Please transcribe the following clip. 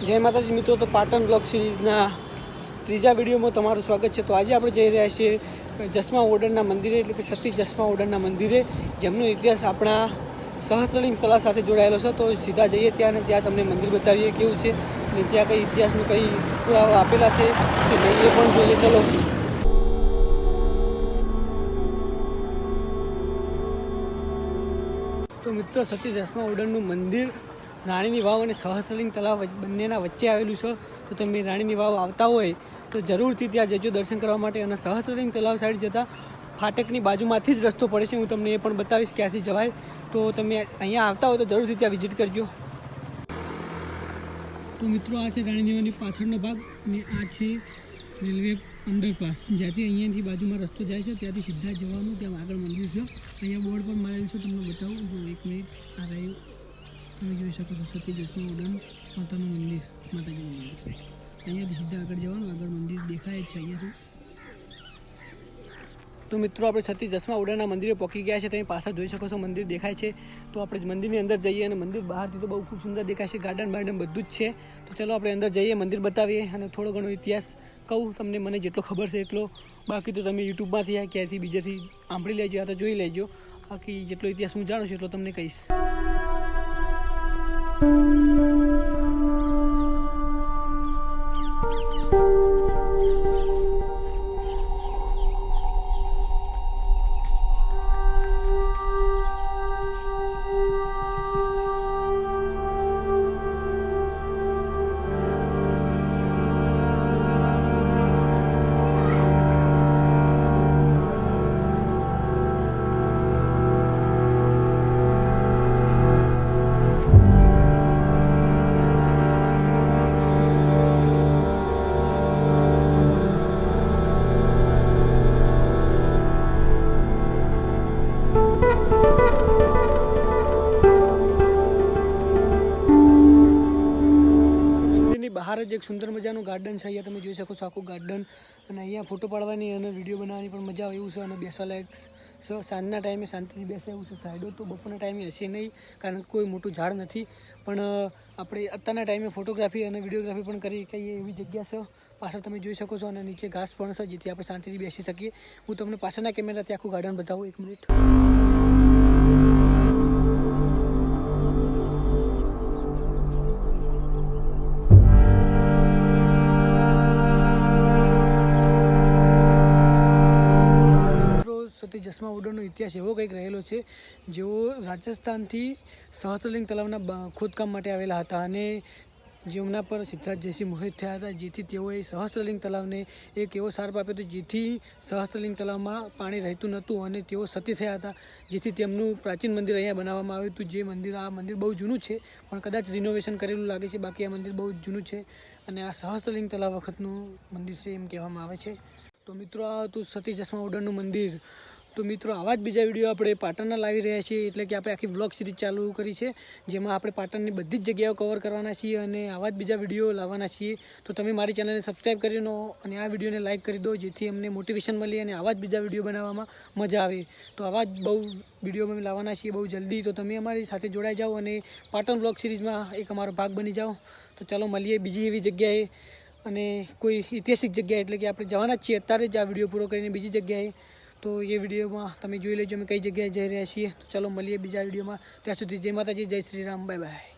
જય માતાજી મિત્રો, તો પાટણ બ્લોક સિરીઝના ત્રીજા વિડીયોમાં તમારું સ્વાગત છે. તો આજે આપણે જઈ રહ્યા છીએ જસમા ઓર્ડરના મંદિરે, એટલે કે સતી જસમા ઓર્ડરના મંદિરે, જેમનો ઇતિહાસ આપણા સહસ્ત્રલિંગ કલા સાથે જોડાયેલો છે. તો સીધા જઈએ ત્યાં અને ત્યાં તમને મંદિર બતાવીએ કેવું છે અને ત્યાં કઈ ઇતિહાસનું કઈ પુરાવા આપેલા છે કે નહીં એ પણ જોઈએ. ચલો. તો મિત્રો સતી જસમા ઓર્ડરનું મંદિર રાણીની વાવ અને સહસ્ત્રલિંગ તળાવ બંનેના વચ્ચે આવેલું છે. તો તમે રાણીની વાવ આવતા હોય તો જરૂરથી ત્યાં જજો દર્શન કરવા માટે અને સહસ્ત્રલિંગ તળાવ સાઈડ જતાં ફાટકની બાજુમાંથી જ રસ્તો પડે છે. હું તમને એ પણ બતાવીશ ક્યાંથી જવાય. તો તમે અહીંયા આવતા હોય તો જરૂરથી ત્યાં વિઝિટ કરજો. તો મિત્રો, આ છે રાણીની વાવની પાછળનો ભાગ અને આ છે રેલવે અંડરપાસ. જ્યાંથી અહીંયાથી બાજુમાં રસ્તો જાય છે, ત્યાંથી સીધા જવાનું, ત્યાં આગળ મંદિર છે. અહીંયા બોર્ડ પર મારેલું છે, તમને બતાવું. જો એક મિનિટ આ રહ્યું. તમે જોઈ શકો છો સતી જસનું ઉડન માતાનું મંદિર, માતાજીનું મંદિર. અહીંયાથી સીધા આગળ જવાનું, આગળ મંદિર દેખાય જ છે અહીંયાથી. તો મિત્રો, આપણે છત્રી જસમા ઉડાના મંદિરે પહોંચી ગયા છે. તમે પાછળ જોઈ શકો છો, મંદિર દેખાય છે. તો આપણે મંદિરની અંદર જઈએ અને મંદિર બહારથી તો બહુ ખૂબ સુંદર દેખાય છે. ગાર્ડન બાર્ડન બધું જ છે. તો ચલો આપણે અંદર જઈએ, મંદિર બતાવીએ અને થોડો ઘણો ઇતિહાસ કહું. તમને મને જેટલો ખબર છે એટલો. બાકી તો તમે યુટ્યુબમાંથી યા ક્યાંથી બીજેથી સાંભળી લેજો યા તો જોઈ લેજો. બાકી જેટલો ઇતિહાસ હું જાણું છું એટલો તમને કહીશ. બહાર જ એક સુંદર મજાનું ગાર્ડન છે. અહીંયા તમે જોઈ શકો છો આખું ગાર્ડન અને અહીંયા ફોટો પાડવાની અને વીડિયો બનાવવાની પણ મજા આવે એવું છે અને બેસવા લાયક સાંજના ટાઈમે શાંતિથી બેસે એવું છે. સાઈડો તો બપોરના ટાઈમે હશે નહીં કારણ કે કોઈ મોટું ઝાડ નથી. પણ આપણે અત્યારના ટાઈમે ફોટોગ્રાફી અને વિડીયોગ્રાફી પણ કરી શકીએ એવી જગ્યા છે. પાછળ તમે જોઈ શકો છો અને નીચે ઘાસ પણ છે જેથી આપણે શાંતિથી બેસી શકીએ. હું તમને પાછળના કેમેરાથી આખું ગાર્ડન બતાવું. એક મિનિટ. સતી જસમા ઉડરનો ઇતિહાસ એવો કંઈક રહેલો છે, જેઓ રાજસ્થાનથી સહસ્ત્રલિંગ તળાવના ખોદકામ માટે આવેલા હતા અને જેમના પર સિદ્ધરાજ જયસિંહ મોહિત થયા હતા, જેથી તેઓએ સહસ્ત્રલિંગ તળાવને એક એવો સાર્પ આપ્યો હતો, જેથી સહસ્ત્રલિંગ તળાવમાં પાણી રહેતું નહોતું અને તેઓ સતી થયા હતા, જેથી તેમનું પ્રાચીન મંદિર અહીંયા બનાવવામાં આવ્યું હતું. જે મંદિર, આ મંદિર બહુ જૂનું છે, પણ કદાચ રિનોવેશન કરેલું લાગે છે, બાકી આ મંદિર બહુ જૂનું છે અને આ સહસ્ત્રલિંગ તળાવ વખતનું મંદિર છે એમ કહેવામાં આવે છે. તો મિત્રો, આ હતું સતી ચશ્મા ઓર્ડરનું મંદિર. તો મિત્રો, આવા જ બીજા વીડિયો આપણે પાટણના લાવી રહ્યા છીએ, એટલે કે આપણે આખી વ્લોગ સિરીઝ ચાલુ કરી છે, જેમાં આપણે પાટણની બધી જ જગ્યાઓ કવર કરવાના છીએ અને આવા જ બીજા વીડિયો લાવવાના છીએ. તો તમે મારી ચેનલને સબસ્ક્રાઈબ કરી લો અને આ વિડીયોને લાઇક કરી દો, જેથી અમને મોટિવેશન મળી અને આવા જ બીજા વીડિયો બનાવવામાં મજા આવે. તો આવા જ બહુ વીડિયો અમે લાવવાના છીએ બહુ જલ્દી. તો તમે અમારી સાથે જોડાઈ જાઓ અને પાટણ વ્લોગ સિરીઝમાં એક અમારો ભાગ બની જાઓ. તો ચાલો મળીએ બીજી એવી જગ્યાએ. અને કોઈ ઐતિહાસિક જગ્યાએ, એટલે કે આપણે જવાના જ છીએ, અત્યારે જ આ વીડિયો પૂરો કરીને બીજી જગ્યાએ. તો એ વિડીયોમાં તમે જોઈ લેજો અમે કઈ જગ્યાએ જઈ રહ્યા છીએ. તો ચાલો મળીએ બીજા વિડીયોમાં. ત્યાં સુધી જય માતાજી, જય શ્રી રામ, બાય બાય.